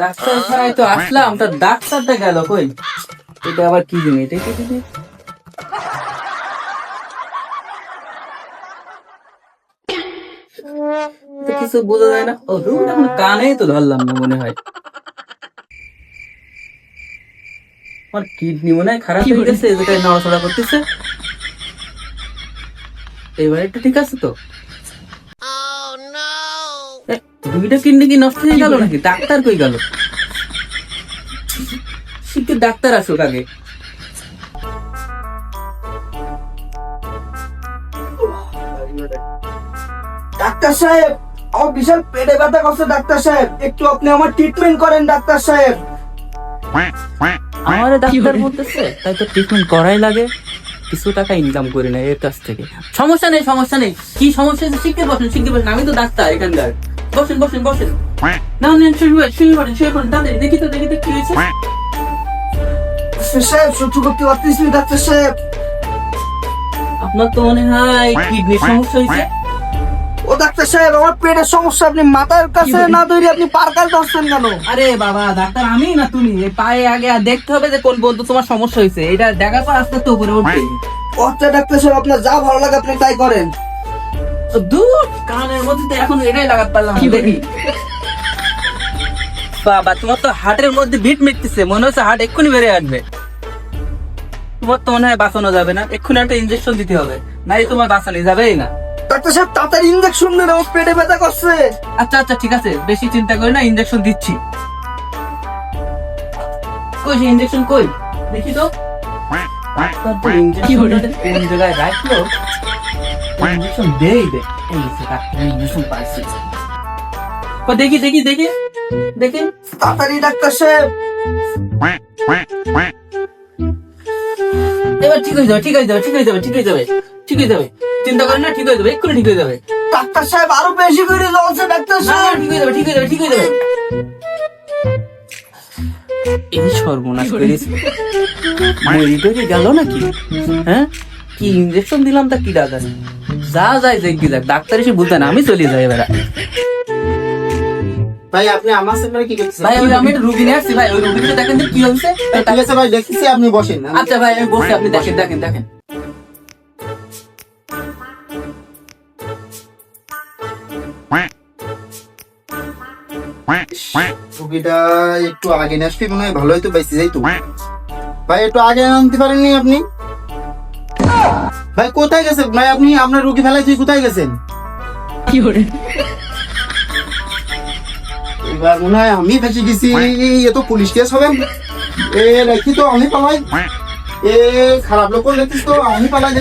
Doctor ছাড়াই তো আসলাম। তা ডাক্তারটা গেল কই? এটা আবার কি জিনিস? এটা কি জিনিস? কিছু বোঝা যায় না। ও কানেই তো ধরলাম না মনে হয়। আমার কিডনি মনে হয় খারাপ হয়ে গেছে যেটা নড়াচড়া করতেছে। এবার একটু ঠিক আছে তো? দুইটা কিডনি কি নষ্ট হয়ে গেল নাকি? ডাক্তার কই গেল? ডাক্তার আসুক আগে। ডাক্তার সাহেব আমার বিশাল পেটে ব্যথা করছে ডাক্তার সাহেব। একটু আপনি আমার ট্রিটমেন্ট করেন ডাক্তার সাহেব। আমার ডাক্তার বলতেছে তাই তো ট্রিটমেন্ট করাই লাগে। কিছু টাকা ইনকাম করি না এর কাছ থেকে। সমস্যা নেই সমস্যা নেই। কি সমস্যা আছে শিখতে বসেন শিখতে বসেন। আমি তো ডাক্তার এখানকার। বসেন বসেন বসেন। না নেন শুয়ে পড়েন, শুয়ে পড়েন শুয়ে পড়েন তাড়াতাড়ি দেখি তো দেখি তো কি হয়েছে। ডাক্তার সাহেব সহ্য করতে পারতেছি না, ডাক্তার সাহেব। আপনার তো মনে হয় কিডনির সমস্যা হয়েছে? ও ডাক্তার সাহেব আমার পেটের সমস্যা আপনি মাথার কাছে না ধরে আপনি পার কাল ধরছেন কেন? আরে বাবা ডাক্তার আমি না তুমি? এই পায়ে আগে আর দেখতে হবে যে কোন বন্ধু তোমার সমস্যা হয়েছে। এটা দেখার পর আস্তে আস্তে উপরে উঠবে। ও আচ্ছা ডাক্তার সাহেব আপনার যা ভালো লাগে আপনি তাই করেন। দূর কানের মধ্যে তো এখন এটাই লাগাতে পারলাম না, দেখি। বাবা তোমার তো হার্টের মধ্যে বিট মিটতেছে মনে হচ্ছে হার্ট এক্ষুনি বেড়ে আসবে। তোমার তো মনে হয় বাঁচানো যাবে না এক্ষুনি একটা ইঞ্জেকশন দিতে হবে নাই তোমার বাঁচানো যাবেই না। ডাক্তার সাহেব তাড়াতাড়ি ইঞ্জেকশন দেন আমার পেটে ব্যথা করছে। আচ্ছা আচ্ছা ঠিক আছে বেশি চিন্তা করি না ইঞ্জেকশন দিচ্ছি। কই ইঞ্জেকশন কই? দেখি তো। ডাক্তার তো কোন জায়গায় রাখল? ইঞ্জেকশন দেই দে এই ডাক্তার ইঞ্জেকশন পাইছি ও দেখি দেখি দেখি দেখি তাড়াতাড়ি ডাক্তার সাহেব এবার ঠিক হয়ে যাবে ঠিক হয়ে যাবে ঠিক হয়ে যাবে ঠিক হয়ে যাবে ঠিক হয়ে যাবে চিন্তা করেন না ঠিক হয়ে যাবে এক্ষুনি ঠিক হয়ে যাবে ডাক্তার সাহেব আরও বেশি করে জ্বলছে ডাক্তার সাহেব ঠিক হয়ে যাবে ঠিক হয়ে যাবে ঠিক হয়ে যাবে এই সর্বনাশ করেছি মরিটা কি গেল নাকি হ্যাঁ কি ইঞ্জেকশন দিলাম তা কি দাদা যা যায় দেখবি যাক ডাক্তার এসে বলতে না আমি চলে যাই এবার। ভাই আপনি আমার সামনে কি করতেছেন? ভাই আমি একটা রুগী নিয়ে আসছি ভাই ওই রুগীটা দেখেন তো কি হয়েছে। ঠিক আছে ভাই দেখতেছি আপনি বসেন। আচ্ছা ভাই আমি বসে আপনি দেখেন দেখেন দেখেন। রুগীটা একটু আগে নিয়ে আসলে মনে হয় ভালো হয়তো বেঁচে যাইতো ভাই একটু আগে আনতে পারেননি আপনি? ভাই কোথায় গেছেন? ভাই আপনি আপনার রুগী ফেলাই তুই কোথায় গেছেন? এবার মনে হয় আমি ফেসে গেছি। এ তো পুলিশ কেস হবে। এ রাখি তো আমি পালাই। এ খারাপ লোক দেখছিস তো আমি পালাই